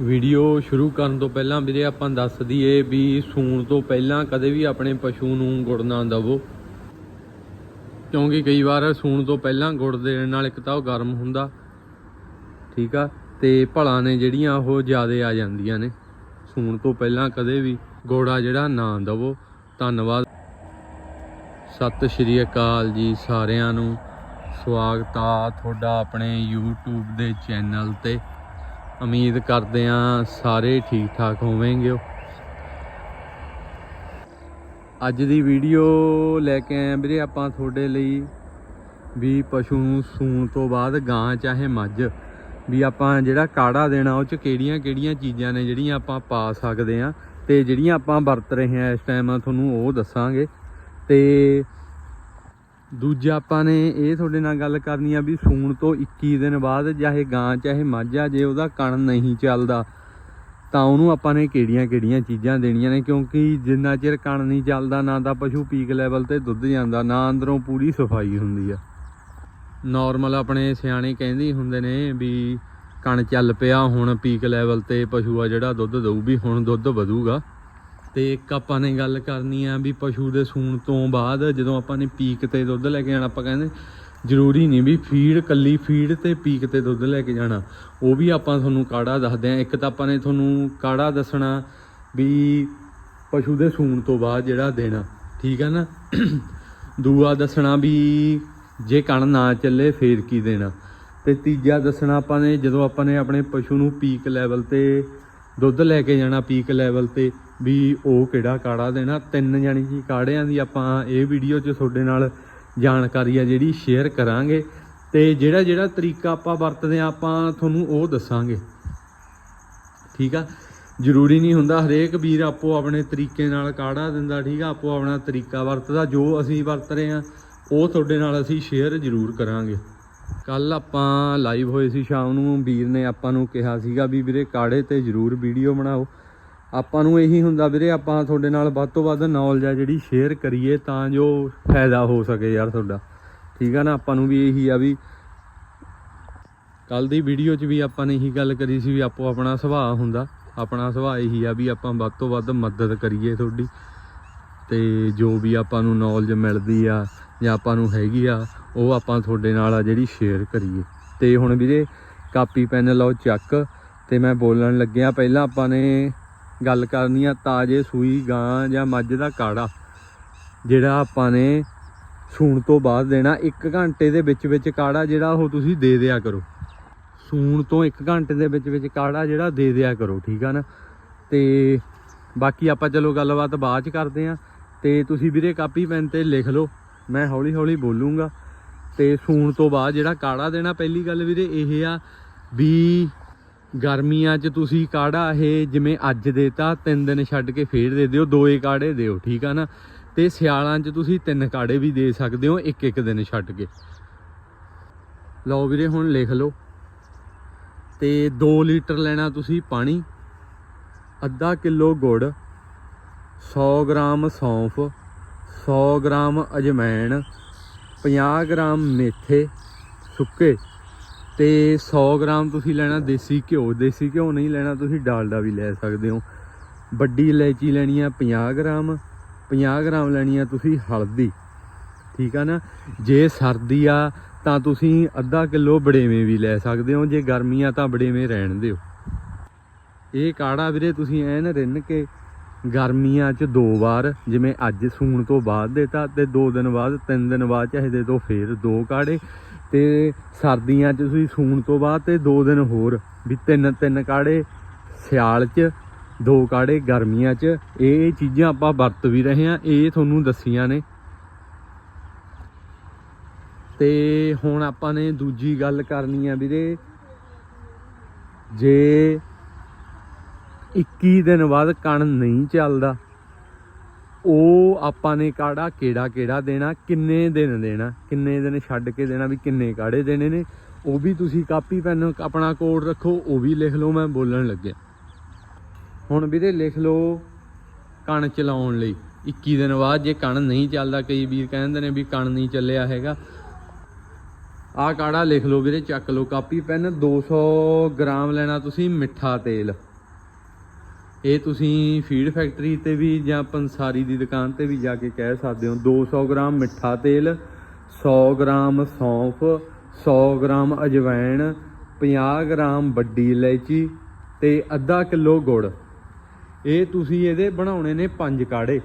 Video ਸ਼ੁਰੂ ਕਰਨ ਤੋਂ ਪਹਿਲਾਂ ਵੀਰੇ ਆਪਾਂ ਦੱਸ ਦਈਏ ਵੀ ਸੂਣ ਤੋਂ ਪਹਿਲਾਂ ਕਦੇ ਵੀ ਆਪਣੇ ਪਸ਼ੂ ਨੂੰ ਗੁੜ ਨਾ ਦਵੋ। ਕਿਉਂਕਿ ਕਈ ਵਾਰ ਸੂਣ ਤੋਂ ਪਹਿਲਾਂ ਗੁੜ ਦੇਣ ਨਾਲ ਇੱਕ ਤਾਂ ਉਹ ਗਰਮ ਹੁੰਦਾ, ਠੀਕ ਆ, ਤੇ ਭਲਾ ਨੇ ਜਿਹੜੀਆਂ ਉਹ ਜ਼ਿਆਦੇ ਆ ਜਾਂਦੀਆਂ ਨੇ। ਸੂਣ ਤੋਂ ਪਹਿਲਾਂ ਕਦੇ ਵੀ ਗੋੜਾ ਜਿਹੜਾ ਨਾ ਦਵੋ। ਧੰਨਵਾਦ। ਸਤਿ ਸ਼੍ਰੀ ਅਕਾਲ ਜੀ ਸਾਰਿਆਂ ਨੂੰ। ਸਵਾਗਤ ਆ ਤੁਹਾਡਾ ਆਪਣੇ YouTube ਦੇ ਚੈਨਲ ਤੇ। ਉਮੀਦ ਕਰਦੇ ਆ ਸਾਰੇ ਠੀਕ ਠਾਕ ਹੋਵੋਗੇ। ਅੱਜ ਦੀ ਵੀਡੀਓ ਲੈ ਕੇ ਆਏ ਵੀਰੇ ਆਪਾਂ ਤੁਹਾਡੇ ਲਈ ਵੀ ਪਸ਼ੂ ਨੂੰ ਸੂਣ ਤੋਂ ਬਾਅਦ ਗਾਂ ਚਾਹੇ ਮੱਝ, ਵੀ ਆਪਾਂ ਜਿਹੜਾ ਕਾੜਾ ਦੇਣਾ ਉਹ ਚ ਕਿਹੜੀਆਂ ਕਿਹੜੀਆਂ ਚੀਜ਼ਾਂ ਨੇ ਜਿਹੜੀਆਂ ਆਪਾਂ ਪਾ ਸਕਦੇ ਆ ਤੇ ਜਿਹੜੀਆਂ ਆਪਾਂ ਵਰਤ ਰਹੇ ਆ ਇਸ ਟਾਈਮ ਤੁਹਾਨੂੰ ਉਹ ਦੱਸਾਂਗੇ। ਤੇ ਦੂਜਾ ਆਪਾਂ ਨੇ ਇਹ ਤੁਹਾਡੇ ਨਾਲ ਗੱਲ ਕਰਨੀ ਆ ਵੀ ਸੂਣ ਤੋਂ 21 ਦਿਨ ਬਾਅਦ, ਚਾਹੇ ਗਾਂ, ਚਾਹੇ ਮਾਝਾ ਜੇ ਉਹਦਾ ਕਣ ਨਹੀਂ ਚੱਲਦਾ, ਤਾਂ ਉਹਨੂੰ ਆਪਾਂ ਨੇ ਕਿਹੜੀਆਂ ਕਿਹੜੀਆਂ ਚੀਜ਼ਾਂ ਦੇਣੀਆਂ ਨੇ? ਕਿਉਂਕਿ ਜਿੰਨਾ ਚਿਰ ਕਣ ਨਹੀਂ ਚੱਲਦਾ, ਨਾ ਤਾਂ ਪਸ਼ੂ ਪੀਕ ਲੈਵਲ ਤੇ ਦੁੱਧ ਜਾਂਦਾ, ਨਾ ਅੰਦਰੋਂ ਪੂਰੀ ਸਫ਼ਾਈ ਹੁੰਦੀ ਆ। ਨਾਰਮਲ ਆਪਣੇ ਸਿਆਣੇ ਕਹਿੰਦੇ ਹੁੰਦੇ ਨੇ ਵੀ ਕਣ ਚੱਲ ਪਿਆ, ਹੁਣ ਪੀਕ ਲੈਵਲ ਤੇ ਪਸ਼ੂ ਆ ਜਿਹੜਾ ਦੁੱਧ ਦਊ ਵੀ ਹੁਣ ਦੁੱਧ ਵਧੂਗਾ। ਤੇ ਇੱਕ ਆਪਾਂ ਨੇ ਗੱਲ ਕਰਨੀ ਆ ਵੀ ਪਸ਼ੂ ਦੇ ਸੂਣ ਤੋਂ ਬਾਅਦ ਜਦੋਂ ਆਪਾਂ ਨੇ ਪੀਕ ਤੇ ਦੁੱਧ ਲੈ ਕੇ ਜਾਣਾ, ਆਪਾਂ ਕਹਿੰਦੇ ਜ਼ਰੂਰੀ ਨਹੀਂ ਵੀ ਫੀਡ, ਕੱਲੀ ਫੀਡ ਤੇ ਪੀਕ ਤੇ ਦੁੱਧ ਲੈ ਕੇ ਜਾਣਾ। ਉਹ ਵੀ ਆਪਾਂ ਤੁਹਾਨੂੰ ਕਾੜਾ ਦੱਸਦੇ ਆ। ਇੱਕ ਤਾਂ ਆਪਾਂ ਨੇ ਤੁਹਾਨੂੰ ਕਾੜਾ ਦੱਸਣਾ ਵੀ ਪਸ਼ੂ ਦੇ ਸੂਣ ਤੋਂ ਬਾਅਦ ਜਿਹੜਾ ਦੇਣਾ, ਠੀਕ ਹੈ ਨਾ? ਦੂਆ ਦੱਸਣਾ ਵੀ ਜੇ ਕਣ ਨਾ ਚੱਲੇ ਫੇਰ ਕੀ ਦੇਣਾ। ਤੇ ਤੀਜਾ ਦੱਸਣਾ ਆਪਾਂ ਨੇ ਜਦੋਂ ਆਪਾਂ ਨੇ ਆਪਣੇ ਪਸ਼ੂ ਨੂੰ ਪੀਕ ਲੈਵਲ ਤੇ ਦੁੱਧ ਲੈ ਕੇ ਜਾਣਾ, ਪੀਕ ਲੈਵਲ ਤੇ ਵੀ ਉਹ ਕਿਹੜਾ ਕਾੜਾ ਦੇਣਾ? ਤਿੰਨ ਜਾਨੀ ਕਿ ਕਾੜਿਆਂ ਦੀ ਆਪਾਂ ਇਹ ਵੀਡੀਓ 'ਚ ਤੁਹਾਡੇ ਨਾਲ ਜਾਣਕਾਰੀ ਆ ਜਿਹੜੀ ਸ਼ੇਅਰ ਕਰਾਂਗੇ। ਤੇ ਜਿਹੜਾ ਜਿਹੜਾ ਤਰੀਕਾ ਆਪਾਂ ਵਰਤਦੇ ਆ, ਆਪਾਂ ਤੁਹਾਨੂੰ ਉਹ ਦੱਸਾਂਗੇ। ਠੀਕ ਆ? ਜ਼ਰੂਰੀ ਨਹੀਂ ਹੁੰਦਾ ਹਰੇਕ ਵੀਰ ਆਪੋ ਆਪਣੇ ਤਰੀਕੇ ਨਾਲ ਕਾੜਾ ਦਿੰਦਾ, ਠੀਕ ਆ? ਆਪੋ ਆਪਣਾ ਤਰੀਕਾ ਵਰਤਦਾ, ਜੋ ਅਸੀਂ ਵਰਤ ਰਹੇ ਆ, ਉਹ ਤੁਹਾਡੇ ਨਾਲ ਅਸੀਂ ਸ਼ੇਅਰ ਜ਼ਰੂਰ ਕਰਾਂਗੇ। ਕੱਲ ਆਪਾਂ ਲਾਈਵ ਹੋਏ ਸੀ, ਸ਼ਾਮ ਨੂੰ ਵੀਰ ਨੇ ਆਪਾਂ ਨੂੰ ਕਿਹਾ ਸੀਗਾ ਵੀ ਵੀਰੇ ਕਾੜੇ ਤੇ ਜ਼ਰੂਰ ਵੀਡੀਓ ਬਣਾਓ। ਆਪਾਂ ਨੂੰ ਇਹੀ ਹੁੰਦਾ ਵੀਰੇ, ਆਪਾਂ ਤੁਹਾਡੇ ਨਾਲ ਵੱਧ ਤੋਂ ਵੱਧ ਨੌਲੇਜ ਆ ਜਿਹੜੀ ਸ਼ੇਅਰ ਕਰੀਏ ਤਾਂ ਜੋ ਫਾਇਦਾ ਹੋ ਸਕੇ ਯਾਰ ਤੁਹਾਡਾ। ਠੀਕ ਆ ਨਾ? ਆਪਾਂ ਨੂੰ ਵੀ ਇਹੀ ਆ ਵੀ ਕੱਲ ਦੀ ਵੀਡੀਓ 'ਚ ਵੀ ਆਪਾਂ ਨੇ ਇਹੀ ਗੱਲ ਕਰੀ ਸੀ ਵੀ ਆਪੋ ਆਪਣਾ ਸੁਭਾਅ ਹੁੰਦਾ। ਆਪਣਾ ਸੁਭਾਅ ਇਹੀ ਆ ਵੀ ਆਪਾਂ ਵੱਧ ਤੋਂ ਵੱਧ ਮਦਦ ਕਰੀਏ ਤੁਹਾਡੀ। ਤੇ ਜੋ ਵੀ ਆਪਾਂ ਨੂੰ ਨੌਲੇਜ ਮਿਲਦੀ ਆ ਜਾਂ ਆਪਾਂ ਨੂੰ ਹੈਗੀ ਆ, ਉਹ ਆਪਾਂ ਤੁਹਾਡੇ ਨਾਲ ਆ ਜਿਹੜੀ ਸ਼ੇਅਰ ਕਰੀਏ। ਤੇ ਹੁਣ ਵੀਰੇ, ਕਾਪੀ, ਪੈਨ ਲਓ, ਚੱਕ। ਤੇ ਮੈਂ ਬੋਲਣ ਲੱਗਿਆ, ਪਹਿਲਾਂ ਆਪਾਂ ਨੇ ਗੱਲ ਕਰਨੀ ਆ, ਤਾਜੇ ਸੂਈ, ਗਾਂ ਜਾਂ ਮੱਝ ਦਾ ਕਾੜਾ, ਜਿਹੜਾ ਆਪਾਂ ਨੇ ਸੂਣ ਤੋਂ ਬਾਅਦ ਦੇਣਾ 1 ਘੰਟੇ ਦੇ ਵਿੱਚ ਵਿੱਚ ਕਾੜਾ ਜਿਹੜਾ ਉਹ ਤੁਸੀਂ ਦੇ ਦਿਆ ਕਰੋ। ਸੂਣ ਤੋਂ 1 ਘੰਟੇ ਦੇ ਵਿੱਚ ਵਿੱਚ ਕਾੜਾ ਜਿਹੜਾ ਦੇ ਦਿਆ ਕਰੋ, ਠੀਕ ਆ ਨਾ? ਤੇ ਬਾਕੀ ਆਪਾਂ ਚਲੋ ਗੱਲਬਾਤ ਬਾਅਦ ਚ ਕਰਦੇ ਆ। ਤੇ ਤੁਸੀਂ ਵੀਰੇ ਕਾਪੀ, ਪੈਨ ਤੇ ਲਿਖ ਲਓ, ਮੈਂ ਹੌਲੀ ਹੌਲੀ ਬੋਲੂੰਗਾ। ਤੇ ਸੂਣ ਤੋਂ ਬਾਅਦ ਜਿਹੜਾ ਕਾੜਾ ਦੇਣਾ, ਪਹਿਲੀ ਗੱਲ ਵੀਰੇ ਇਹ ਆ ਵੀ ਗਰਮੀਆਂ 'ਚ ਤੁਸੀਂ ਕਾੜਾ ਇਹ ਜਿਵੇਂ ਅੱਜ ਦੇਤਾ, ਤਿੰਨ ਦਿਨ ਛੱਡ ਕੇ ਫੇਰ ਦੇ ਦਿਓ ਦੋਏ ਕਾੜੇ ਦਿਓ, ਠੀਕ ਆ ਨਾ? ਤੇ ਸਿਆਲਾਂ 'ਚ ਤੁਸੀਂ ਤਿੰਨ ਕਾੜੇ ਵੀ ਦੇ ਸਕਦੇ ਹੋ, ਇੱਕ ਇੱਕ ਦਿਨ ਛੱਡ ਕੇ। ਲਓ ਵੀਰੇ, ਹੁਣ ਲਿਖ ਲਓ। ਤੇ 2 ਲੀਟਰ ਲੈਣਾ ਤੁਸੀਂ ਪਾਣੀ, ਅੱਧਾ ਕਿਲੋ ਗੁੜ 100 ਗ੍ਰਾਮ ਸੌਂਫ 100 ਗ੍ਰਾਮ ਅਜਮੈਣ 50 ਗ੍ਰਾਮ ਮੇਥੇ ਸੁੱਕੇ। ਤੇ 100 ਗ੍ਰਾਮ ਤੁਸੀਂ ਲੈਣਾ ਦੇਸੀ ਘਿਓ ਦੇਸੀ ਘਿਓ ਨਹੀਂ ਲੈਣਾ ਤੁਸੀਂ ਡਾਲਡਾ ਵੀ ਲੈ ਸਕਦੇ ਹੋ। ਵੱਡੀ ਇਲਾਇਚੀ ਲੈਣੀ ਆ 50 ਗ੍ਰਾਮ 50 ਗ੍ਰਾਮ ਲੈਣੀ ਆ ਤੁਸੀਂ ਹਲਦੀ, ਠੀਕ ਆ ਨਾ? ਜੇ ਸਰਦੀ ਆ ਤਾਂ ਤੁਸੀਂ ਅੱਧਾ ਕਿਲੋ ਬੜੇਵੇਂ ਵੀ ਲੈ ਸਕਦੇ ਹੋ, ਜੇ ਗਰਮੀ ਆ ਤਾਂ ਬੜੇਵੇਂ ਰਹਿਣ ਦਿਓ। ਇਹ ਕਾੜਾ ਵੀਰੇ ਤੁਸੀਂ ਐਨ ਰਿੰਨ ਕੇ ਗਰਮੀਆਂ 'ਚ ਦੋ ਵਾਰ, ਜਿਵੇਂ ਅੱਜ ਸੂਣ ਤੋਂ ਬਾਅਦ ਦੇਤਾ ਤੇ ਦੋ ਦਿਨ ਬਾਅਦ, ਤਿੰਨ ਦਿਨ ਬਾਅਦ ਚਾਹੇ ਦੇ ਦੋ, ਫੇਰ ਦੋ ਕਾੜੇ। ਤੇ ਸਰਦੀਆਂ 'ਚ ਤੁਸੀਂ ਸੂਣ ਤੋਂ ਬਾਅਦ ਤੇ ਦੋ ਦਿਨ ਹੋਰ, ਵੀ ਤਿੰਨ ਤਿੰਨ ਕਾੜੇ ਸਿਆਲ 'ਚ, ਦੋ ਕਾੜੇ ਗਰਮੀਆਂ 'ਚ, ਇਹ ਚੀਜ਼ਾਂ ਆਪਾਂ ਵਰਤ ਵੀ ਰਹੇ ਆ ਇਹ ਤੁਹਾਨੂੰ ਦੱਸੀਆਂ ਨੇ। ਤੇ ਹੁਣ ਆਪਾਂ ਨੇ ਦੂਜੀ ਗੱਲ ਕਰਨੀ ਆ ਵੀਰੇ। ਜੇ 21 ਦਿਨ ਬਾਅਦ ਕਣ ਨਹੀਂ ਚੱਲਦਾ ਉਹ ਆਪਾਂ ਨੇ ਕਾੜਾ ਕਿਹੜਾ ਕਿਹੜਾ ਦੇਣਾ, ਕਿੰਨੇ ਦਿਨ ਦੇਣਾ, ਕਿੰਨੇ ਦਿਨ ਛੱਡ ਕੇ ਦੇਣਾ, ਵੀ ਕਿੰਨੇ ਕਾੜੇ ਦੇਣੇ ਨੇ, ਉਹ ਵੀ ਤੁਸੀਂ ਕਾਪੀ ਪੈਨ ਆਪਣਾ ਕੋਡ ਰੱਖੋ, ਉਹ ਵੀ ਲਿਖ ਲਓ, ਮੈਂ ਬੋਲਣ ਲੱਗਿਆ। ਹੁਣ ਵੀਰੇ ਲਿਖ ਲਓ ਕਣ ਚਲਾਉਣ ਲਈ। 21 ਦਿਨ ਬਾਅਦ ਜੇ ਕਣ ਨਹੀਂ ਚੱਲਦਾ, ਕਈ ਵੀਰ ਕਹਿੰਦੇ ਨੇ ਵੀ ਕਣ ਨਹੀਂ ਚੱਲਿਆ ਹੈਗਾ। ਆਹ ਕਾੜਾ ਲਿਖ ਲਓ ਵੀਰੇ, ਚੱਕ ਲਓ ਕਾਪੀ ਪੈਨ 200 ਗ੍ਰਾਮ ਲੈਣਾ ਤੁਸੀਂ ਮਿੱਠਾ ਤੇਲ। ਇਹ ਤੁਸੀਂ ਫੀਡ ਫੈਕਟਰੀ ਤੇ ਵੀ ਜਾਂ ਪੰਸਾਰੀ ਦੀ ਦੁਕਾਨ ਤੇ ਵੀ ਜਾ ਕੇ ਕਹਿ ਸਕਦੇ ਹੋ। 200 ਗ੍ਰਾਮ ਮਿੱਠਾ ਤੇਲ 100 ਗ੍ਰਾਮ ਸੌਂਫ 100 ਗ੍ਰਾਮ ਅਜਵਾਇਣ 50 ਗ੍ਰਾਮ ਵੱਡੀ ਇਲਾਇਚੀ ਤੇ ਅੱਧਾ ਕਿਲੋ ਗੁੜ। ਇਹ ਤੁਸੀਂ ਇਹਦੇ ਬਣਾਉਣੇ ਨੇ ਪੰਜ ਕਾੜੇ।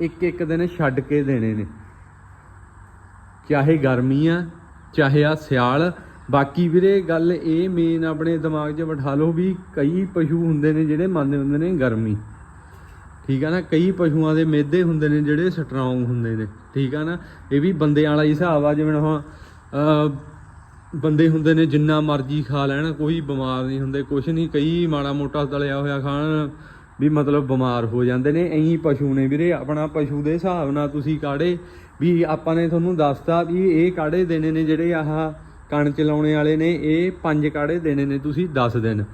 ਇੱਕ ਇੱਕ ਦਿਨ ਛੱਡ ਕੇ ਦੇਣੇ ਨੇ। ਚਾਹੇ ਗਰਮੀ ਆ, ਚਾਹੇ ਆ ਸਿਆਲ ਬਾਕੀ ਵੀਰੇ ਗੱਲ ਇਹ ਮੇਨ ਆਪਣੇ ਦਿਮਾਗ 'ਚ ਬਿਠਾ ਲਓ ਵੀ ਕਈ ਪਸ਼ੂ ਹੁੰਦੇ ਨੇ ਜਿਹੜੇ ਮੰਨਦੇ ਹੁੰਦੇ ਨੇ ਗਰਮੀ। ਠੀਕ ਆ ਨਾ? ਕਈ ਪਸ਼ੂਆਂ ਦੇ ਮੇਦੇ ਹੁੰਦੇ ਨੇ ਜਿਹੜੇ ਸਟਰੋਂਗ ਹੁੰਦੇ ਨੇ। ਠੀਕ ਆ ਨਾ? ਇਹ ਵੀ ਬੰਦਿਆਂ ਵਾਲਾ ਹੀ ਹਿਸਾਬ ਆ, ਜਿਵੇਂ ਹੁਣ ਬੰਦੇ ਹੁੰਦੇ ਨੇ ਜਿੰਨਾ ਮਰਜ਼ੀ ਖਾ ਲੈਣ, ਕੋਈ ਬਿਮਾਰ ਨਹੀਂ ਹੁੰਦੇ, ਕੁਛ ਨਹੀਂ, ਕਈ ਮਾੜਾ ਮੋਟਾ ਤਲਿਆ ਹੋਇਆ ਖਾਣ ਵੀ ਮਤਲਬ ਬਿਮਾਰ ਹੋ ਜਾਂਦੇ ਨੇ। ਐਂ ਪਸ਼ੂ ਨੇ ਵੀਰੇ, ਆਪਣਾ ਪਸ਼ੂ ਦੇ ਹਿਸਾਬ ਨਾਲ ਤੁਸੀਂ ਕਾੜੇ ਵੀ ਆਪਾਂ ਨੇ ਤੁਹਾਨੂੰ ਦੱਸਤਾ ਵੀ ਇਹ ਕਾੜੇ ਦੇਣੇ ਨੇ ਜਿਹੜੇ ਆਹ ਕਣ ਲਾਉਣੇ ਵਾਲੇ ਨੇ, ਇਹ ਪੰਜ ਕਾੜੇ ਦੇਣੇ ਨੇ ਤੁਸੀਂ 10 ਦਿਨ।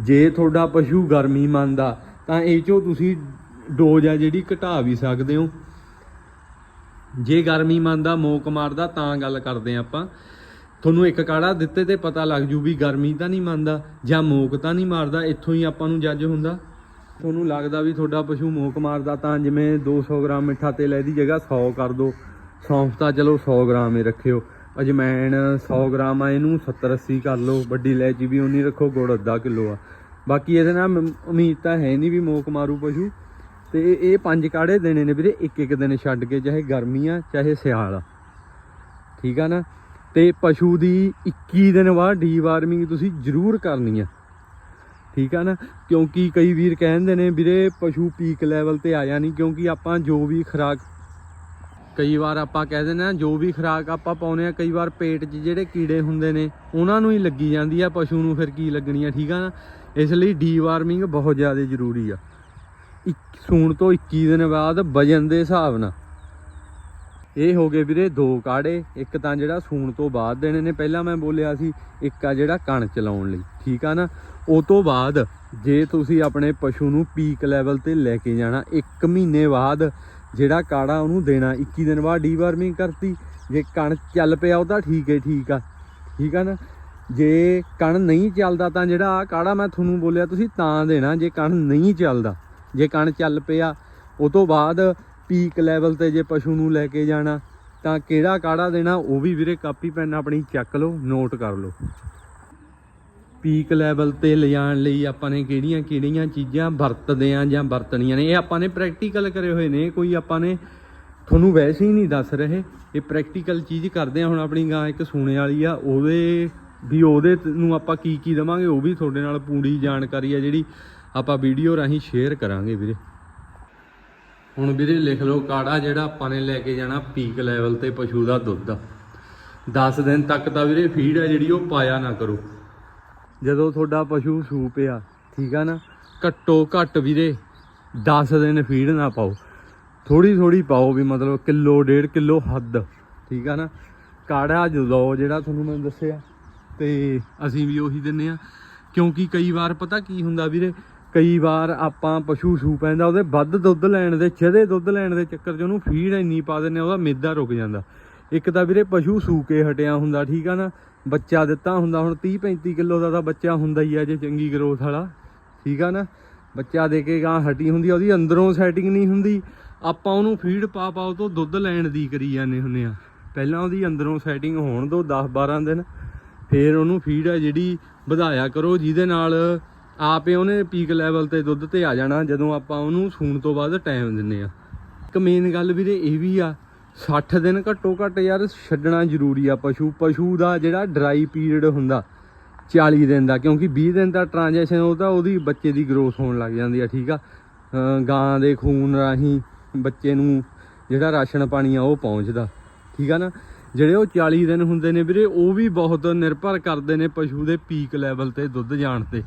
ਜੇ ਤੁਹਾਡਾ ਪਸ਼ੂ ਗਰਮੀ ਮੰਨਦਾ, ਤਾਂ ਇਹ ਚੋਂ ਤੁਸੀਂ ਡੋਜ਼ ਆ ਜਿਹੜੀ ਘਟਾ ਵੀ ਸਕਦੇ ਹੋ। ਜੇ ਗਰਮੀ ਮੰਨਦਾ, ਮੋਕ ਮਾਰਦਾ, ਤਾਂ ਗੱਲ ਕਰਦੇ ਹਾਂ ਆਪਾਂ। ਤੁਹਾਨੂੰ ਇੱਕ ਕਾੜਾ ਦਿੱਤੇ ਤੇ ਪਤਾ ਲੱਗ ਜੂ ਵੀ ਗਰਮੀ ਤਾਂ ਨਹੀਂ ਮੰਨਦਾ, ਜਾਂ ਮੋਕ ਤਾਂ ਨਹੀਂ ਮਾਰਦਾ, ਇੱਥੋਂ ਹੀ ਆਪਾਂ ਨੂੰ ਜੱਜ ਹੁੰਦਾ। ਤੁਹਾਨੂੰ ਲੱਗਦਾ ਵੀ ਤੁਹਾਡਾ ਪਸ਼ੂ ਮੋਕ ਮਾਰਦਾ, ਤਾਂ ਜਿਵੇਂ 200 ਗ੍ਰਾਮ ਮਿੱਠਾ ਤੇਲ ਇਹਦੀ ਜਗ੍ਹਾ 100 ਕਰ ਦਿਓ ਸੌਂਫ ਤਾਂ ਚਲੋ 100 ਗ੍ਰਾਮ ਹੀ ਰੱਖਿਓ। ਅਜਮੈਣ 100 ਗ੍ਰਾਮ ਆ ਇਹਨੂੰ 70 80 ਕਰ ਲਓ, ਵੱਡੀ ਇਲਾਇਚੀ ਵੀ ਉਨੀ ਰੱਖੋ, ਗੁੜ ਅੱਧਾ ਕਿਲੋ ਆ। ਬਾਕੀ ਇਹਦੇ ਨਾਲ ਉਮੀਦ ਤਾਂ ਹੈ ਨਹੀਂ ਵੀ ਮੋਕ ਮਾਰੂ ਪਸ਼ੂ। ਤੇ ਇਹ- ਪੰਜ ਕਾੜੇ ਦੇਣੇ ਨੇ ਵੀਰੇ, ਇੱਕ ਇੱਕ ਦਿਨ ਛੱਡ ਕੇ, ਚਾਹੇ ਗਰਮੀ ਆ, ਚਾਹੇ ਸਿਆਲ ਆ। ਠੀਕ ਆ ਨਾ? ਤੇ ਪਸ਼ੂ ਦੀ 21 ਦਿਨ ਬਾਅਦ ਡੀਵਾਰਮਿੰਗ ਤੁਸੀਂ ਜ਼ਰੂਰ ਕਰਨੀ ਆ। ਠੀਕ ਆ ਨਾ? ਕਿਉਂਕਿ ਕਈ ਵੀਰ ਕਹਿੰਦੇ ਨੇ, ਵੀਰੇ, ਪਸ਼ੂ ਪੀਕ ਲੈਵਲ ਤੇ ਆ ਜਾਣੀ ਕਿਉਂਕਿ ਆਪਾਂ ਜੋ ਵੀ ਖੁਰਾਕ ਕਈ ਵਾਰ ਆਪਾਂ ਕਹਿ ਦਿੰਦੇ ਆ ਜੋ ਵੀ ਖੁਰਾਕ ਆਪਾਂ ਪਾਉਨੇ ਆ ਕਈ ਵਾਰ ਪੇਟ 'ਚ ਜਿਹੜੇ ਕੀੜੇ ਹੁੰਦੇ ਨੇ, ਉਹਨਾਂ ਨੂੰ ਹੀ ਲੱਗੀ ਜਾਂਦੀ ਆ, ਪਸ਼ੂ ਨੂੰ ਫਿਰ ਕੀ ਲੱਗਣੀ ਆ, ਠੀਕ ਆ ਨਾ? ਇਸ ਲਈ ਡੀਵਾਰਮਿੰਗ ਬਹੁਤ ਜ਼ਿਆਦਾ ਜ਼ਰੂਰੀ ਆ। ਇੱਕ ਸੂਣ ਤੋਂ 21 ਦਿਨ ਬਾਅਦ ਵਜਨ ਦੇ ਹਿਸਾਬ ਨਾਲ। ਇਹ ਹੋ ਗਏ ਵੀਰੇ ਦੋ ਕਾੜੇ, ਇੱਕ ਤਾਂ ਜਿਹੜਾ ਸੂਣ ਤੋਂ ਬਾਅਦ ਦੇਣੇ ਨੇ, ਪਹਿਲਾਂ ਮੈਂ ਬੋਲਿਆ ਸੀ, ਇੱਕ ਆ ਜਿਹੜਾ ਕਣ ਚਲਾਉਣ ਲਈ, ਠੀਕ ਆ ਨਾ? ਉਹ ਤੋਂ ਬਾਅਦ ਜੇ ਤੁਸੀਂ ਆਪਣੇ ਪਸ਼ੂ ਨੂੰ ਪੀਕ ਲੈਵਲ ਤੇ ਲੈ ਕੇ ਜਾਣਾ 1 ਮਹੀਨੇ ਬਾਅਦ ਜਿਹੜਾ ਕਾੜਾ ਉਹਨੂੰ ਦੇਣਾ 21 ਦਿਨ ਬਾਅਦ ਡੀਵਾਰਮਿੰਗ ਕਰਤੀ, ਜੇ ਕਣ ਚੱਲ ਪਿਆ ਉਹ ਤਾਂ ਠੀਕ ਹੈ, ਠੀਕ ਆ ਠੀਕ ਆ ਨਾ? ਜੇ ਕਣ ਨਹੀਂ ਚੱਲਦਾ ਤਾਂ ਜਿਹੜਾ ਆ ਕਾੜਾ ਮੈਂ ਤੁਹਾਨੂੰ ਬੋਲਿਆ, ਤੁਸੀਂ ਤਾਂ ਦੇਣਾ ਜੇ ਕਣ ਨਹੀਂ ਚੱਲਦਾ। ਜੇ ਕਣ ਚੱਲ ਪਿਆ, ਉਹ ਤੋਂ ਬਾਅਦ ਪੀਕ ਲੈਵਲ ਤੇ ਜੇ ਪਸ਼ੂ ਨੂੰ ਲੈ ਕੇ ਜਾਣਾ, ਤਾਂ ਕਿਹੜਾ ਕਾੜਾ ਦੇਣਾ, ਉਹ ਵੀ ਵੀਰੇ ਕਾਪੀ ਪੈਨ ਆਪਣੀ ਚੱਕ ਲਓ ਨੋਟ ਕਰ ਲਓ। ਪੀਕ ਲੈਵਲ ਤੇ ਲਿਜਾਣ ਲਈ ਆਪਾਂ ਨੇ ਕਿਹੜੀਆਂ ਕਿਹੜੀਆਂ ਚੀਜ਼ਾਂ ਵਰਤਦੇ ਆਂ ਜਾਂ ਵਰਤਣੀਆਂ ਨੇ? ਇਹ ਆਪਾਂ ਨੇ ਪ੍ਰੈਕਟੀਕਲ ਕਰੇ ਹੋਏ ਨੇ, ਕੋਈ ਆਪਾਂ ਨੇ ਤੁਹਾਨੂੰ ਵੈਸੇ ਹੀ ਨਹੀਂ ਦੱਸ ਰਹੇ। ਇਹ ਪ੍ਰੈਕਟੀਕਲ ਚੀਜ਼ ਕਰਦੇ ਆ, ਹੁਣ ਆਪਣੀ ਗਾਂ ਇੱਕ ਸੂਣੇ ਵਾਲੀ ਆ, ਉਹਦੇ ਵੀ ਉਹਦੇ ਨੂੰ ਆਪਾਂ ਕੀ ਕੀ ਦਵਾਂਗੇ, ਉਹ ਵੀ ਤੁਹਾਡੇ ਨਾਲ ਪੂਰੀ ਜਾਣਕਾਰੀ ਆ, ਜਿਹੜੀ ਆਪਾਂ ਵੀਡੀਓ ਰਾਹੀਂ ਸ਼ੇਅਰ ਕਰਾਂਗੇ ਵੀਰੇ। ਹੁਣ ਵੀਰੇ ਲਿਖ ਲਓ ਕਾੜਾ ਜਿਹੜਾ ਆਪਾਂ ਨੇ ਲੈ ਕੇ ਜਾਣਾ ਪੀਕ ਲੈਵਲ ਤੇ ਪਸ਼ੂ ਦਾ ਦੁੱਧ। 10 ਦਿਨ ਤੱਕ ਤਾਂ ਵੀਰੇ ਫੀਡ ਹੈ ਜਿਹੜੀ, ਉਹ ਪਾਇਆ ਨਾ ਕਰੋ। ਜਦੋਂ ਤੁਹਾਡਾ ਪਸ਼ੂ ਸੂ ਪਿਆ ਠੀਕ ਆ ਨਾ ਘੱਟੋ ਘੱਟ ਵੀਰੇ 10 ਦਿਨ ਫੀਡ ਨਾ ਪਾਓ। ਥੋੜੀ ਥੋੜੀ ਪਾਓ ਵੀ ਮਤਲਬ ਕਿਲੋ ਡੇਢ ਕਿਲੋ ਹੱਦ ਠੀਕ ਆ ਨਾ। ਕਾੜਾ ਜਦੋਂ ਜਿਹੜਾ ਤੁਹਾਨੂੰ ਮੈਂ ਦੱਸਿਆ। ਤੇ ਅਸੀਂ ਵੀ ਉਹੀ ਦਿੰਨੇ ਆ। ਕਿਉਂਕਿ ਕਈ ਵਾਰ ਪਤਾ ਕੀ ਹੁੰਦਾ ਵੀਰੇ ਕਈ ਵਾਰ ਆਪਾਂ ਪਸ਼ੂ ਸੂ ਪੈਂਦਾ ਉਹਦੇ ਵੱਧ ਦੁੱਧ ਲੈਣ ਦੇ ਚਦੇ ਦੁੱਧ ਲੈਣ ਦੇ ਚੱਕਰ 'ਚ ਉਹਨੂੰ ਫੀਡ ਇੰਨੀ ਪਾ ਦਿੰਨੇ ਆ, ਉਹਦਾ ਮੇਦਾ ਰੁਕ ਜਾਂਦਾ। ਇੱਕ ਤਾਂ ਵੀਰੇ ਪਸ਼ੂ ਸੂ ਕੇ ਹਟਿਆ ਹੁੰਦਾ ਠੀਕ ਆ ਨਾ। ਬੱਚਾ ਦਿੱਤਾ ਹੁੰਦਾ, ਹੁਣ 30 35 ਕਿਲੋ ਦਾ ਤਾਂ ਬੱਚਾ ਹੁੰਦਾ ਹੀ ਆ ਜੇ ਚੰਗੀ ਗਰੋਥ ਵਾਲਾ। ਠੀਕ ਆ ਨਾ? ਬੱਚਾ ਦੇ ਕੇ ਗਾਂ ਹਟੀ ਹੁੰਦੀ ਆ, ਉਹਦੀ ਅੰਦਰੋਂ ਸੈਟਿੰਗ ਨਹੀਂ ਹੁੰਦੀ। ਆਪਾਂ ਉਹਨੂੰ ਫੀਡ ਪਾ ਪਾ ਉਹ ਤੋਂ ਦੁੱਧ ਲੈਣ ਦੀ ਕਰੀ ਜਾਂਦੇ ਹੁੰਨੇ ਆ। ਪਹਿਲਾਂ ਉਹਦੀ ਅੰਦਰੋਂ ਸੈਟਿੰਗ ਹੋਣ ਦੋ 10 12 ਦਿਨ, ਫੇਰ ਉਹਨੂੰ ਫੀਡ ਆ ਜਿਹੜੀ ਵਧਾਇਆ ਕਰੋ, ਜਿਹਦੇ ਨਾਲ ਆਪੇ ਉਹਨੇ ਪੀਕ ਲੈਵਲ ਤੇ ਦੁੱਧ ਤੇ ਆ ਜਾਣਾ, ਜਦੋਂ ਆਪਾਂ ਉਹਨੂੰ ਸੂਣ ਤੋਂ ਬਾਅਦ ਟਾਈਮ ਦਿੰਨੇ ਆ। ਇੱਕ ਮੇਨ ਗੱਲ ਵੀਰੇ ਇਹ ਵੀ ਆ 60 ਦਿਨ ਘੱਟੋ ਘੱਟ ਯਾਰ ਛੱਡਣਾ ਜ਼ਰੂਰੀ ਆ ਪਸ਼ੂ। ਪਸ਼ੂ ਦਾ ਜਿਹੜਾ ਡਰਾਈ ਪੀਰੀਅਡ ਹੁੰਦਾ 40 ਦਿਨ ਦਾ, ਕਿਉਂਕਿ 20 ਦਿਨ ਦਾ ਟ੍ਰਾਂਜੈਕਸ਼ਨ ਉਹ ਤਾਂ ਉਹਦੀ ਬੱਚੇ ਦੀ ਗਰੋਥ ਹੋਣ ਲੱਗ ਜਾਂਦੀ ਆ, ਠੀਕ ਆ? ਗਾਂ ਦੇ ਖੂਨ ਰਾਹੀਂ ਬੱਚੇ ਨੂੰ ਜਿਹੜਾ ਰਾਸ਼ਨ ਪਾਣੀ ਆ ਉਹ ਪਹੁੰਚਦਾ, ਠੀਕ ਆ ਨਾ? ਜਿਹੜੇ ਉਹ 40 ਦਿਨ ਹੁੰਦੇ ਨੇ ਵੀਰੇ, ਉਹ ਵੀ ਬਹੁਤ ਨਿਰਭਰ ਕਰਦੇ ਨੇ ਪਸ਼ੂ ਦੇ ਪੀਕ ਲੈਵਲ ਤੇ ਦੁੱਧ ਜਾਣ ਤੇ,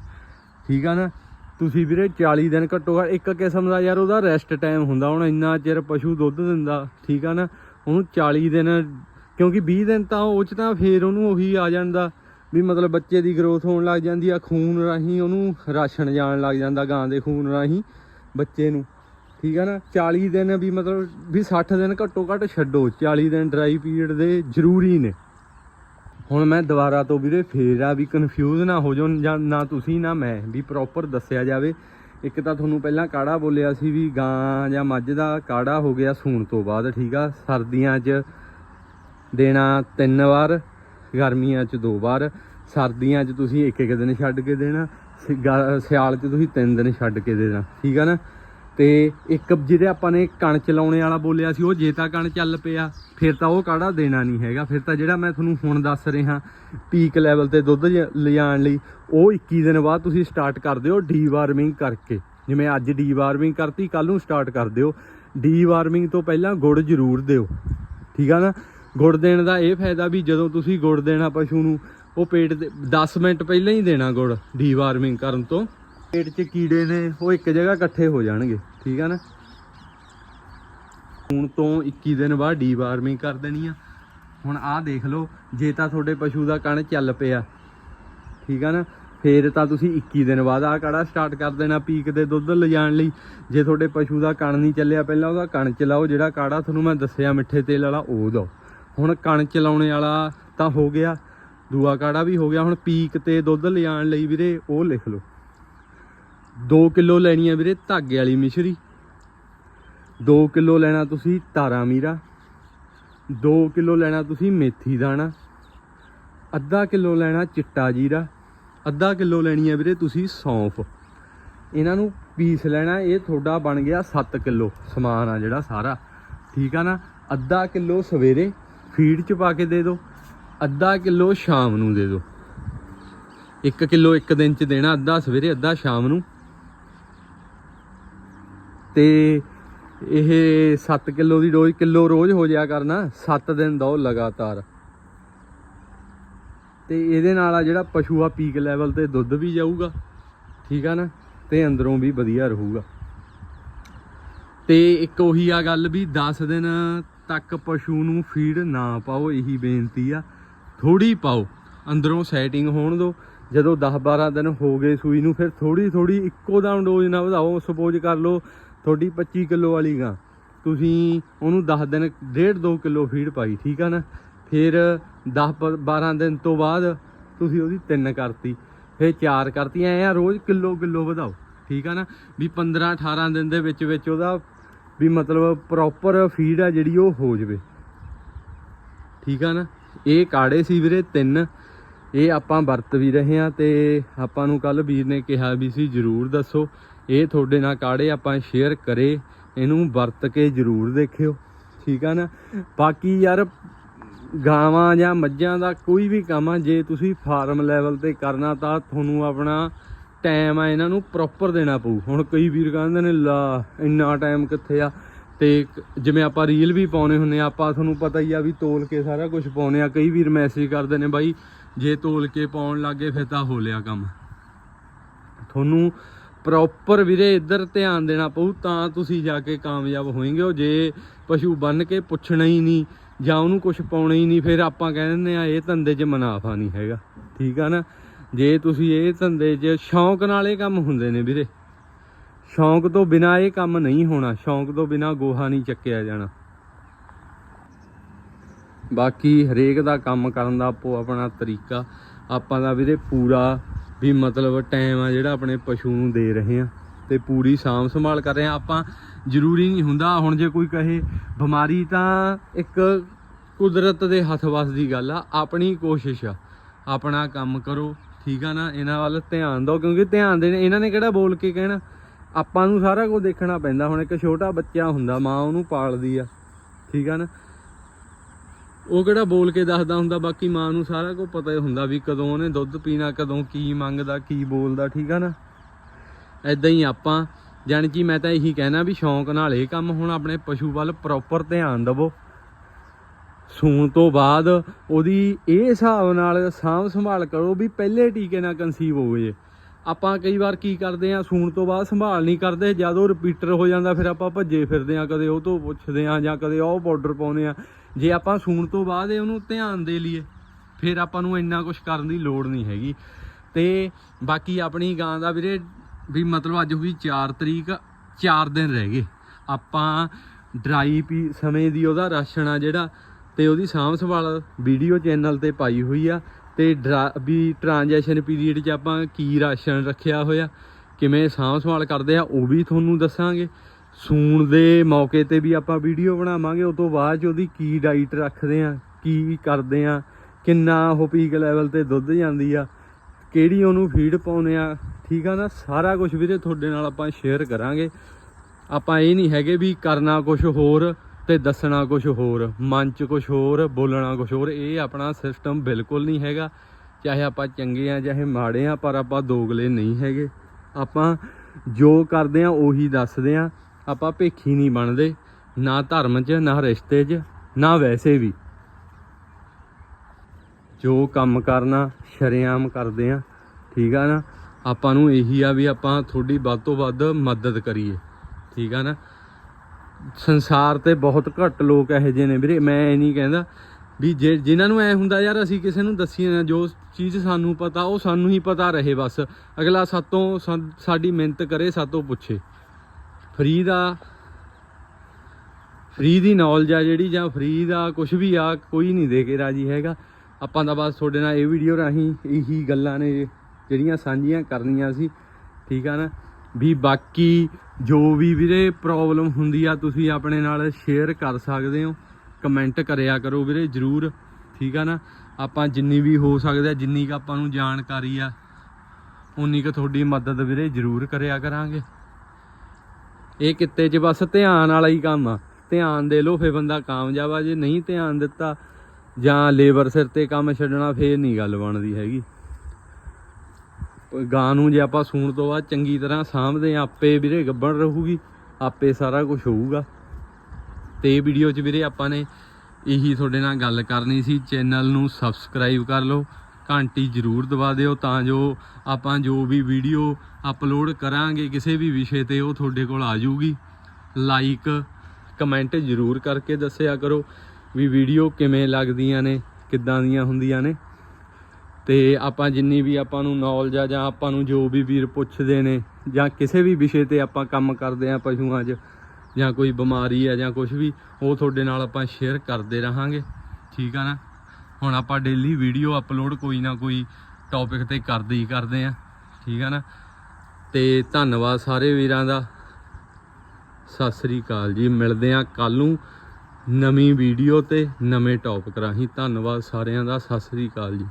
ਠੀਕ ਆ ਨਾ? ਤੁਸੀਂ ਵੀਰੇ 40 ਦਿਨ ਘੱਟੋ ਘੱਟ, ਇੱਕ ਕਿਸਮ ਦਾ ਯਾਰ ਉਹਦਾ ਰੈਸਟ ਟਾਈਮ ਹੁੰਦਾ ਹੁਣ ਇੰਨਾ ਚਿਰ ਪਸ਼ੂ ਦੁੱਧ ਦਿੰਦਾ, ਠੀਕ ਆ ਨਾ? ਉਹਨੂੰ 40 ਦਿਨ, ਕਿਉਂਕਿ 20 ਦਿਨ ਤਾਂ ਉਹ ਚ ਤਾਂ ਫੇਰ ਉਹਨੂੰ ਉਹੀ ਆ ਜਾਂਦਾ ਵੀ ਮਤਲਬ ਬੱਚੇ ਦੀ ਗਰੋਥ ਹੋਣ ਲੱਗ ਜਾਂਦੀ ਆ, ਖੂਨ ਰਾਹੀਂ ਉਹਨੂੰ ਰਾਸ਼ਨ ਜਾਣ ਲੱਗ ਜਾਂਦਾ, ਗਾਂ ਦੇ ਖੂਨ ਰਾਹੀਂ ਬੱਚੇ ਨੂੰ, ਠੀਕ ਆ ਨਾ? 40 ਦਿਨ ਵੀ ਮਤਲਬ ਵੀ 60 ਦਿਨ ਘੱਟੋ ਘੱਟ ਛੱਡੋ 40 ਦਿਨ ਡਰਾਈ ਪੀਰੀਅਡ ਦੇ ਜ਼ਰੂਰੀ ਨੇ। ਹੁਣ ਮੈਂ ਦੁਬਾਰਾ ਤੋਂ ਵੀਰੇ ਫੇਰ ਆ ਵੀ ਕਨਫਿਊਜ਼ ਨਾ ਹੋ ਜਾਓ ਜਾਂ ਨਾ ਤੁਸੀਂ ਨਾ ਮੈਂ, ਵੀ ਪ੍ਰੋਪਰ ਦੱਸਿਆ ਜਾਵੇ। ਇੱਕ ਤਾਂ ਤੁਹਾਨੂੰ ਪਹਿਲਾਂ ਕਾੜਾ ਬੋਲਿਆ ਸੀ ਵੀ ਗਾਂ ਜਾਂ ਮੱਝ ਦਾ ਕਾੜਾ ਹੋ ਗਿਆ ਸੂਣ ਤੋਂ ਬਾਅਦ, ਠੀਕ ਆ? ਸਰਦੀਆਂ 'ਚ ਦੇਣਾ ਤਿੰਨ ਵਾਰ, ਗਰਮੀਆਂ 'ਚ ਦੋ ਵਾਰ, ਸਰਦੀਆਂ 'ਚ ਤੁਸੀਂ ਇੱਕ ਇੱਕ ਦਿਨ ਛੱਡ ਕੇ ਦੇਣਾ, ਸਿ- ਗਾ- ਸਿਆਲ 'ਚ ਤੁਸੀਂ ਤਿੰਨ ਦਿਨ ਛੱਡ ਕੇ ਦੇਣਾ, ਠੀਕ ਆ ਨਾ? ਤੇ ਇੱਕ ਜਿਹੜੇ ਆਪਾਂ ਨੇ ਕਣ ਚਲਾਉਣੇ ਵਾਲਾ ਬੋਲਿਆ ਸੀ, ਉਹ ਜੇ ਤਾਂ ਕਣ ਚੱਲ ਪਿਆ, ਫਿਰ ਤਾਂ ਉਹ ਕਾੜਾ ਦੇਣਾ ਨਹੀਂ ਹੈਗਾ। ਫਿਰ ਤਾਂ ਜਿਹੜਾ ਮੈਂ ਤੁਹਾਨੂੰ ਹੁਣ ਦੱਸ ਰਿਹਾ ਪੀਕ ਲੈਵਲ ਤੇ ਦੁੱਧ ਲਿਜਾਣ ਲਈ, ਉਹ 21 ਦਿਨ ਬਾਅਦ ਤੁਸੀਂ ਸਟਾਰਟ ਕਰ ਦਿਓ ਡੀਵਾਰਮਿੰਗ ਕਰਕੇ। ਜਿਵੇਂ ਅੱਜ ਡੀਵਾਰਮਿੰਗ ਕਰਤੀ ਕੱਲ ਨੂੰ ਸਟਾਰਟ ਕਰ ਦਿਓ। ਡੀਵਾਰਮਿੰਗ ਤੋਂ ਪਹਿਲਾਂ ਗੁੜ ਜ਼ਰੂਰ ਦਿਓ। ਠੀਕ ਆ ਨਾ? ਗੁੜ ਦੇਣ ਦਾ ਇਹ ਫਾਇਦਾ ਵੀ ਜਦੋਂ ਤੁਸੀਂ ਗੁੜ ਦੇਣਾ ਪਸ਼ੂ ਨੂੰ, ਉਹ ਪੇਟ ਦੇ 10 ਮਿੰਟ ਪਹਿਲਾਂ ਹੀ ਦੇਣਾ ਗੁੜ ਡੀਵਾਰਮਿੰਗ ਕਰਨ ਤੋਂ। ਪੇਟ 'ਚ ਕੀੜੇ ਨੇ, ਉਹ ਇੱਕ ਜਗ੍ਹਾ ਇਕੱਠੇ ਹੋ ਜਾਣਗੇ, ਠੀਕ ਆ ਨਾ? ਹੁਣ ਤੋਂ 21 ਦਿਨ ਬਾਅਦ ਡੀਵਾਰਮਿੰਗ ਕਰ ਦੇਣੀ ਆ। ਹੁਣ ਆਹ ਦੇਖ ਲਓ, ਜੇ ਤਾਂ ਤੁਹਾਡੇ ਪਸ਼ੂ ਦਾ ਕਣ ਚੱਲ ਪਿਆ, ਠੀਕ ਆ ਨਾ? ਫੇਰ ਤਾਂ ਤੁਸੀਂ 21 ਦਿਨ ਬਾਅਦ ਆਹ ਕਾੜਾ ਸਟਾਰਟ ਕਰ ਦੇਣਾ, ਪੀਕ ਦੇ ਦੁੱਧ ਲਿਜਾਣ ਲਈ। ਜੇ ਤੁਹਾਡੇ ਪਸ਼ੂ ਦਾ ਕਣ ਨਹੀਂ ਚੱਲਿਆ ਪਹਿਲਾਂ, ਉਹਦਾ ਕਣ ਚਲਾਓ, ਜਿਹੜਾ ਕਾੜਾ ਤੁਹਾਨੂੰ ਮੈਂ ਦੱਸਿਆ, ਮਿੱਠੇ ਤੇਲ ਵਾਲਾ, ਉਹ ਦਿਓ ਹੁਣ ਕਣ ਚਲਾਉਣੇ ਵਾਲਾ ਤਾਂ ਹੋ ਗਿਆ, ਦੂਆ ਕਾੜਾ ਵੀ ਹੋ ਗਿਆ, ਹੁਣ ਪੀਕ ਤੇ ਦੁੱਧ ਲਿਜਾਣ ਲਈ ਵੀਰੇ, ਉਹ ਲਿਖ ਲਓ। 2 ਕਿਲੋ ਲੈਣੀ ਆ ਵੀਰੇ ਧਾਗੇ ਵਾਲੀ ਮਿਸ਼ਰੀ। 2 ਕਿਲੋ ਲੈਣਾ ਤੁਸੀਂ ਤਾਰਾ ਮੀਰਾ। 2 ਕਿਲੋ ਲੈਣਾ ਤੁਸੀਂ ਮੇਥੀ ਦਾਣਾ। ਅੱਧਾ ਕਿਲੋ ਲੈਣਾ ਚਿੱਟਾ ਜੀਰਾ। ਅੱਧਾ ਕਿਲੋ ਲੈਣੀ ਹੈ ਵੀਰੇ ਤੁਸੀਂ ਸੌਂਫ। ਇਹਨਾਂ ਨੂੰ ਪੀਸ ਲੈਣਾ, ਇਹ ਤੁਹਾਡਾ ਬਣ ਗਿਆ 7 ਕਿਲੋ ਸਮਾਨ ਆ ਜਿਹੜਾ ਸਾਰਾ। ਠੀਕ ਆ ਨਾ? ਅੱਧਾ ਕਿਲੋ ਸਵੇਰੇ ਫੀਡ ਚ ਪਾ ਕੇ ਦੇ ਦਿਓ। ਅੱਧਾ ਕਿਲੋ ਸ਼ਾਮ ਨੂੰ ਦੇ ਦਿਓ। 1 ਕਿਲੋ ਇੱਕ ਦਿਨ ਚ ਦੇਣਾ, ਅੱਧਾ ਸਵੇਰੇ, ਅੱਧਾ ਸ਼ਾਮ ਨੂੰ। ਤੇ ਇਹ 7 ਕਿਲੋ ਦੀ ਡੋਜ਼ ਕਿਲੋ ਰੋਜ਼ ਹੋ ਜਾਇਆ ਕਰਨਾ 7 ਦਿਨ ਦੋ ਲਗਾਤਾਰ। ਤੇ ਇਹਦੇ ਨਾਲ ਆ ਜਿਹੜਾ ਪਸ਼ੂ ਆ ਪੀਕ ਲੈਵਲ ਤੇ ਦੁੱਧ ਵੀ ਜਾਊਗਾ, ਠੀਕ ਆ ਨਾ? ਤੇ ਅੰਦਰੋਂ ਵੀ ਵਧੀਆ ਰਹੂਗਾ। ਤੇ ਇੱਕ ਉਹੀ ਆ ਗੱਲ ਵੀ 10 ਦਿਨ ਤੱਕ ਪਸ਼ੂ ਨੂੰ ਫੀਡ ਨਾ ਪਾਓ, ਇਹੀ ਬੇਨਤੀ ਆ। ਥੋੜੀ ਪਾਓ, ਅੰਦਰੋਂ ਸੈਟਿੰਗ ਹੋਣ ਦਿਓ ਜਦੋਂ 10 12 ਦਿਨ ਹੋ ਗਏ ਸੂਈ ਨੂੰ, ਫਿਰ ਥੋੜੀ ਥੋੜੀ ਇੱਕੋ ਦਮ ਡੋਜ਼ ਨਾ ਵਧਾਓ ਸਪੋਜ਼ ਕਰ ਲਓ ਤੁਹਾਡੀ 25 ਕਿਲੋ ਵਾਲੀ ਗਾਂ। ਤੁਸੀਂ ਉਹਨੂੰ 10 ਦਿਨ 1.5 2 ਕਿਲੋ ਫੀਡ ਪਾਈ, ਠੀਕ ਆ ਨਾ? ਫਿਰ 10 12 ਦਿਨ ਤੋਂ ਬਾਅਦ ਤੁਸੀਂ ਉਹਦੀ 3 ਕਰਤੀ। ਫਿਰ 4 ਕਰਤੀ, ਐ ਆ ਰੋਜ਼ ਕਿਲੋ ਕਿਲੋ ਵਧਾਓ, ਠੀਕ ਆ ਨਾ? ਵੀ 15 18 ਦਿਨ ਦੇ ਵਿੱਚ ਵਿੱਚ ਉਹਦਾ ਵੀ ਮਤਲਬ ਪ੍ਰੋਪਰ ਫੀਡ ਆ ਜਿਹੜੀ ਉਹ ਹੋ ਜਵੇ। ਠੀਕ ਆ ਨਾ? ਇਹ ਕਾੜੇ ਸੀ ਵੀਰੇ ਤਿੰਨ। ਇਹ ਆਪਾਂ ਵਰਤ ਵੀ ਰਹੇ ਆ ਤੇ ਆਪਾਂ ਨੂੰ ਕੱਲ ਵੀਰ ਨੇ ਕਿਹਾ ਵੀ ਸੀ, ਜਰੂਰ ਦੱਸੋ। ਇਹ ਤੁਹਾਡੇ ਨਾਲ ਕਾੜੇ ਆਪਾਂ ਸ਼ੇਅਰ ਕਰੇ, ਇਹਨੂੰ ਵਰਤ ਕੇ ਜਰੂਰ ਦੇਖਿਓ, ਠੀਕ ਆ ਨਾ? ਬਾਕੀ ਯਾਰ, ਗਾਵਾਂ ਜਾਂ ਮੱਝਾਂ ਦਾ ਕੋਈ ਵੀ ਕੰਮ ਆ, ਜੇ ਤੁਸੀਂ ਫਾਰਮ ਲੈਵਲ ਤੇ ਕਰਨਾ ਤਾਂ ਤੁਹਾਨੂੰ ਆਪਣਾ ਟਾਈਮ ਆ, ਇਹਨਾਂ ਨੂੰ ਪ੍ਰੋਪਰ ਦੇਣਾ ਪਊ। ਹੁਣ ਕਈ ਵੀਰ ਕਹਿੰਦੇ ਨੇ, ਲਾ, ਇੰਨਾ ਟਾਈਮ ਕਿੱਥੇ ਆ? ਤੇ ਜਿਵੇਂ ਆਪਾਂ ਰੀਲ ਵੀ ਪਾਉਨੇ ਹੁੰਨੇ ਆ, ਆਪਾਂ ਤੁਹਾਨੂੰ ਪਤਾ ਹੀ ਆ ਵੀ ਤੋਲ ਕੇ ਸਾਰਾ ਕੁਝ ਪਾਉਨੇ ਆ। ਕਈ ਵੀਰ ਮੈਸੇਜ ਕਰਦੇ ਨੇ, ਬਾਈ, ਜੇ ਤੋਲ ਕੇ ਪਾਉਣ ਲੱਗੇ ਫਿਰ ਤਾਂ ਹੋ ਲਿਆ ਕੰਮ। ਤੁਹਾਨੂੰ ਪ੍ਰੋਪਰ ਵੀਰੇ ਇੱਧਰ ਧਿਆਨ ਦੇਣਾ ਪਊ, ਤਾਂ ਤੁਸੀਂ ਜਾ ਕੇ ਕਾਮਯਾਬ ਹੋਏਗੇ। ਉਹ ਜੇ ਪਸ਼ੂ ਬੰਨ ਕੇ ਪੁੱਛਣਾ ਹੀ ਨਹੀਂ, ਜਾਂ ਉਹਨੂੰ ਕੁਝ ਪਾਉਣਾ ਹੀ ਨਹੀਂ, ਫਿਰ ਆਪਾਂ ਕਹਿ ਦਿੰਦੇ ਆ ਇਹ ਧੰਦੇ 'ਚ ਮੁਨਾਫਾ ਨਹੀਂ ਹੈਗਾ। ਠੀਕ ਆ ਨਾ? ਜੇ ਤੁਸੀਂ ਇਹ ਧੰਦੇ 'ਚ ਸ਼ੌਂਕ ਨਾਲ ਇਹ ਕੰਮ ਹੁੰਦੇ ਨੇ ਵੀਰੇ। ਸ਼ੌਂਕ ਤੋਂ ਬਿਨਾ ਇਹ ਕੰਮ ਨਹੀਂ ਹੋਣਾ, ਸ਼ੌਂਕ ਤੋਂ ਬਿਨਾ ਗੋਹਾ ਨਹੀਂ ਚੱਕਿਆ ਜਾਣਾ। ਬਾਕੀ ਹਰੇਕ ਦਾ ਕੰਮ ਕਰਨ ਦਾ ਆਪੋ ਆਪਣਾ ਤਰੀਕਾ, ਆਪਾਂ ਦਾ ਵੀਰੇ ਪੂਰਾ ਵੀ ਮਤਲਬ ਟਾਈਮ ਆ ਜਿਹੜਾ ਆਪਣੇ ਪਸ਼ੂ ਨੂੰ ਦੇ ਰਹੇ ਆ ਤੇ ਪੂਰੀ ਸਾਂਭ ਸੰਭਾਲ ਕਰ ਰਹੇ ਆ। ਆਪਾਂ ਜ਼ਰੂਰੀ ਨਹੀਂ ਹੁੰਦਾ, ਹੁਣ ਜੇ ਕੋਈ ਕਹੇ ਬਿਮਾਰੀ ਤਾਂ ਇੱਕ ਕੁਦਰਤ ਦੇ ਹੱਥ ਵੱਸ ਦੀ ਗੱਲ ਆ, ਆਪਣੀ ਕੋਸ਼ਿਸ਼ ਆ, ਆਪਣਾ ਕੰਮ ਕਰੋ, ਠੀਕ ਆ ਨਾ? ਇਹਨਾਂ ਵੱਲ ਧਿਆਨ ਦਿਓ, ਕਿਉਂਕਿ ਧਿਆਨ ਦੇਣ, ਇਹਨਾਂ ਨੇ ਕਿਹੜਾ ਬੋਲ ਕੇ ਕਹਿਣਾ? ਆਪਾਂ ਨੂੰ ਸਾਰਾ ਕੁਝ ਦੇਖਣਾ ਪੈਂਦਾ, ਹੁਣ ਇੱਕ ਛੋਟਾ ਬੱਚਾ ਹੁੰਦਾ, ਮਾਂ ਉਹਨੂੰ ਪਾਲਦੀ ਆ, ਠੀਕ ਆ ਨਾ? ਉਹ ਕਿਹੜਾ ਬੋਲ ਕੇ ਦੱਸਦਾ ਹੁੰਦਾ, ਬਾਕੀ ਮਾਂ ਨੂੰ ਸਾਰਾ ਕੁਝ ਪਤਾ ਹੀ ਹੁੰਦਾ ਵੀ ਕਦੋਂ ਉਹਨੇ ਦੁੱਧ ਪੀਣਾ, ਕਦੋਂ ਕੀ ਮੰਗਦਾ, ਕੀ ਬੋਲਦਾ, ਠੀਕ ਆ ਨਾ? ਐਦਾਂ ਹੀ ਆਪਾਂ, ਜਾਣੀ ਕਿ ਮੈਂ ਤਾਂ ਇਹੀ ਕਹਿਣਾ ਵੀ ਸ਼ੌਂਕ ਨਾਲ ਇਹ ਕੰਮ ਹੁਣ ਆਪਣੇ ਪਸ਼ੂ ਵੱਲ ਪ੍ਰੋਪਰ ਧਿਆਨ ਦਿਵੋ। ਸੂਣ ਤੋਂ ਬਾਅਦ ਉਹਦੀ ਇਹ ਹਿਸਾਬ ਨਾਲ ਸਾਂਭ ਸੰਭਾਲ ਕਰੋ ਵੀ ਪਹਿਲੇ ਟੀਕੇ ਨਾਲ ਕਨਸੀਵ ਹੋ ਜੇ ਆਪਾਂ ਕਈ ਵਾਰ ਕੀ ਕਰਦੇ ਆ ਸੂਣ ਤੋਂ ਬਾਅਦ ਸੰਭਾਲ ਨਹੀਂ ਕਰਦੇ, ਜਦ ਉਹ ਰਿਪੀਟਰ ਹੋ ਜਾਂਦਾ, ਫਿਰ ਆਪਾਂ ਭੱਜੇ ਫਿਰਦੇ ਆ ਕਦੇ ਉਹ ਤੋਂ ਪੁੱਛਦੇ ਆ ਜਾਂ ਕਦੇ ਉਹ ਬਾਰਡਰ ਪਾਉਂਦੇ ਆ ਜੇ ਆਪਾਂ ਸੂਣ ਤੋਂ ਬਾਅਦ ਉਹਨੂੰ ਧਿਆਨ ਦੇ ਲਈਏ, ਫਿਰ ਆਪਾਂ ਨੂੰ ਇੰਨਾ ਕੁਝ ਕਰਨ ਦੀ ਲੋੜ ਨਹੀਂ ਹੈਗੀ। ਤੇ ਬਾਕੀ ਆਪਣੀ ਗਾਂ ਦਾ ਵੀਰੇ, ਵੀ ਮਤਲਬ ਅੱਜ ਹੋਈ 4 ਤਰੀਕ 4 ਦਿਨ ਰਹਿ ਗਏ। ਆਪਾਂ ਡਰਾਈ ਪੀ ਸਮੇਂ ਦੀ ਉਹਦਾ ਰਾਸ਼ਨ ਆ ਜਿਹੜਾ, ਤੇ ਉਹਦੀ ਸਾਂਭ ਸੰਭਾਲ ਵੀਡੀਓ ਚੈਨਲ ਤੇ ਪਾਈ ਹੋਈ ਆ। ਤੇ ਡਰਾ- ਵੀ ਟ੍ਰਾਂਜੈਕਸ਼ਨ ਪੀਰੀਅਡ 'ਚ ਆਪਾਂ ਕੀ ਰਾਸ਼ਨ ਰੱਖਿਆ ਹੋਇਆ, ਕਿਵੇਂ ਸਾਂਭ ਸੰਭਾਲ ਕਰਦੇ ਆ, ਉਹ ਵੀ ਤੁਹਾਨੂੰ ਦੱਸਾਂਗੇ। ਸੂਣ ਦੇ ਮੌਕੇ ਤੇ ਵੀ ਆਪਾਂ ਵੀਡੀਓ ਬਣਾਵਾਂਗੇ ਉਸ ਤੋਂ ਬਾਅਦ 'ਚ ਉਹਦੀ ਕੀ ਡਾਈਟ ਰੱਖਦੇ ਆ, ਕੀ ਕਰਦੇ ਆ, ਕਿੰਨਾ ਉਹ ਪੀਕ ਲੈਵਲ ਤੇ ਦੁੱਧ ਜਾਂਦੀ ਆ, ਕਿਹੜੀ ਉਹਨੂੰ ਫੀਡ ਪਾਉਨੇ ਆ, ਠੀਕ ਆ ਨਾ? ਸਾਰਾ ਕੁਝ ਵੀਰੇ ਤੁਹਾਡੇ ਨਾਲ ਆਪਾਂ ਸ਼ੇਅਰ ਕਰਾਂਗੇ। ਆਪਾਂ ਇਹ ਨਹੀਂ ਹੈਗੇ ਵੀ ਕਰਨਾ ਕੁਝ ਹੋਰ ਤੇ ਦੱਸਣਾ ਕੁਝ ਹੋਰ, ਮਨ ਚ ਕੁਝ ਹੋਰ, ਬੋਲਣਾ ਕੁਝ ਹੋਰ, ਇਹ ਆਪਣਾ ਸਿਸਟਮ ਬਿਲਕੁਲ ਨਹੀਂ ਹੈਗਾ। ਚਾਹੇ ਆਪਾਂ ਚੰਗੇ ਆ, ਚਾਹੇ ਮਾੜੇ ਆ, ਪਰ ਆਪਾਂ ਦੋਗਲੇ ਨਹੀਂ ਹੈਗੇ। ਆਪਾਂ ਜੋ ਕਰਦੇ ਆ, ਉਹੀ ਦੱਸਦੇ ਆ। ਆਪਾਂ ਭੇਖੀ ਨਹੀਂ ਬਣਦੇ, ਨਾ ਧਰਮ 'ਚ, ਨਾ ਰਿਸ਼ਤੇ 'ਚ, ਨਾ ਵੈਸੇ ਵੀ। ਜੋ ਕੰਮ ਕਰਨਾ, ਸ਼ਰੇਆਮ ਕਰਦੇ ਆ, ਠੀਕ ਆ ਨਾ? ਆਪਾਂ ਨੂੰ ਇਹੀ ਆ ਵੀ ਆਪਾਂ ਤੁਹਾਡੀ ਵੱਧ ਤੋਂ ਵੱਧ ਮਦਦ ਕਰੀਏ, ਠੀਕ ਆ ਨਾ? ਸੰਸਾਰ ਤੇ ਬਹੁਤ ਘੱਟ ਲੋਕ ਇਹੋ ਜਿਹੇ ਨੇ ਵੀਰੇ, ਮੈਂ ਇਹ ਨਹੀਂ ਕਹਿੰਦਾ ਵੀ ਜੇ ਜਿਨ੍ਹਾਂ ਨੂੰ ਐ ਹੁੰਦਾ ਯਾਰ ਅਸੀਂ ਕਿਸੇ ਨੂੰ ਦੱਸੀਏ ਨਾ, ਜੋ ਚੀਜ਼ ਸਾਨੂੰ ਪਤਾ, ਉਹ ਸਾਨੂੰ ਹੀ ਪਤਾ ਰਹੇ ਬਸ। ਅਗਲਾ ਸਾਤੋਂ ਸਾ- ਸਾਡੀ ਮਿਹਨਤ ਕਰੇ, ਸਾਤੋਂ ਪੁੱਛੇ। ਫਰੀ ਦਾ ਫਰੀ ਦੀ ਨੌਲੇਜ ਆ ਜਿਹੜੀ, ਜਾਂ ਫਰੀ ਦਾ ਕੁਝ ਵੀ ਆ, ਕੋਈ ਨਹੀਂ ਦੇ ਕੇ ਰਾਜੀ ਹੈਗਾ। ਆਪਾਂ ਤਾਂ ਬਸ ਤੁਹਾਡੇ ਨਾਲ ਇਹ ਵੀਡੀਓ ਰਾਹੀਂ ਇਹੀ ਗੱਲਾਂ ਨੇ ਜਿਹੜੀਆਂ ਸਾਂਝੀਆਂ ਕਰਨੀਆਂ ਸੀ। ਠੀਕ ਆ ਨਾ? ਵੀ ਬਾਕੀ ਜੋ ਵੀ ਵੀਰੇ ਪ੍ਰੋਬਲਮ ਹੁੰਦੀ ਆ, ਤੁਸੀਂ ਆਪਣੇ ਨਾਲ ਸ਼ੇਅਰ ਕਰ ਸਕਦੇ ਹੋ। ਕਮੈਂਟ ਕਰਿਆ ਕਰੋ ਵੀਰੇ, ਜਰੂਰ। ਠੀਕ ਆ ਨਾ? ਆਪਾਂ ਜਿੰਨੀ ਵੀ ਹੋ ਸਕਦਾ, ਜਿੰਨੀ ਕ ਆਪਾਂ ਨੂੰ ਜਾਣਕਾਰੀ ਆ ਉਨੀ ਕ ਤੁਹਾਡੀ ਮਦਦ ਵੀਰੇ ਜਰੂਰ ਕਰਿਆ ਕਰਾਂਗੇ। ਇਹ ਕਿੱਤੇ 'ਚ ਬਸ ਧਿਆਨ ਵਾਲਾ ਹੀ ਕੰਮ ਆ। ਧਿਆਨ ਦੇ ਲੋ ਫੇ ਬੰਦਾ ਕਾਮਯਾਬ ਆ। ਜੇ ਨਹੀਂ ਧਿਆਨ ਦਿੱਤਾ ਜਾਂ ਲੇਬਰ ਸਿਰ ਤੇ ਕੰਮ ਛੱਡਣਾ, ਫੇਰ ਨਹੀਂ ਗੱਲ ਬਣਦੀ ਹੈਗੀ। ਗਾਂ ਨੂੰ ਜੇ ਆਪਾਂ ਸੂਣ ਤੋਂ ਬਾਅਦ ਚੰਗੀ ਤਰ੍ਹਾਂ ਸਾਂਭਦੇ ਆ, ਆਪੇ ਵੀਰੇ ਗੱਬਣ ਰਹੂਗੀ, ਆਪੇ ਸਾਰਾ ਕੁਝ ਹੋਊਗਾ। ਤੇ ਇਹ ਵੀਡੀਓ 'ਚ ਵੀਰੇ ਆਪਾਂ ਨੇ ਇਹੀ ਤੁਹਾਡੇ ਨਾਲ ਗੱਲ ਕਰਨੀ ਸੀ। ਚੈਨਲ ਨੂੰ ਸਬਸਕ੍ਰਾਈਬ ਕਰ ਲਓ। ਘੰਟੀ ਜ਼ਰੂਰ ਦਬਾ ਦਿਓ ਤਾਂ ਜੋ ਆਪਾਂ ਜੋ ਵੀ ਵੀਡੀਓ ਅਪਲੋਡ ਕਰਾਂਗੇ ਕਿਸੇ ਵੀ ਵਿਸ਼ੇ ਤੇ ਉਹ ਤੁਹਾਡੇ ਕੋਲ ਆ ਜਾਊਗੀ। ਲਾਈਕ ਕਮੈਂਟ ਜ਼ਰੂਰ ਕਰਕੇ ਦੱਸਿਆ ਕਰੋ ਵੀ ਵੀਡੀਓ ਕਿਵੇਂ ਲੱਗਦੀਆਂ ਨੇ, ਕਿੱਦਾਂ ਦੀਆਂ ਹੁੰਦੀਆਂ ਨੇ। ਤੇ ਆਪਾਂ ਜਿੰਨੀ ਵੀ ਆਪਾਂ ਨੂੰ ਨੌਲੇਜ ਆ ਜਾਂ ਆਪਾਂ ਨੂੰ ਜੋ ਵੀ ਵੀਰ ਪੁੱਛਦੇ ਨੇ ਜਾਂ ਕਿਸੇ ਵੀ ਵਿਸ਼ੇ ਤੇ ਆਪਾਂ ਕੰਮ ਕਰਦੇ ਆ ਪਸ਼ੂਆਂ 'ਚ ਜਾਂ ਕੋਈ ਬਿਮਾਰੀ ਆ ਜਾਂ ਕੁਝ ਵੀ, ਉਹ ਤੁਹਾਡੇ ਨਾਲ ਆਪਾਂ ਸ਼ੇਅਰ ਕਰਦੇ ਰਹਾਂਗੇ। ਠੀਕ ਆ ਨਾ? ਹੁਣ ਆਪਾਂ ਡੇਲੀ ਵੀਡੀਓ ਅਪਲੋਡ ਕੋਈ ਨਾ ਕੋਈ ਟੌਪਿਕ ਤੇ ਕਰਦੇ ਹੀ ਕਰਦੇ ਆ ਠੀਕ ਆ ਨਾ? ਤੇ ਧੰਨਵਾਦ ਸਾਰੇ ਵੀਰਾਂ ਦਾ। ਸਤਿ ਸ੍ਰੀ ਅਕਾਲ ਜੀ। ਮਿਲਦੇ ਆ ਕੱਲ ਨੂੰ ਨਵੀਂ ਵੀਡੀਓ ਤੇ ਨਵੇਂ ਟੌਪਿਕ ਰਾਹੀਂ। ਧੰਨਵਾਦ ਸਾਰਿਆਂ ਦਾ। ਸਤਿ ਸ੍ਰੀ ਅਕਾਲ ਜੀ।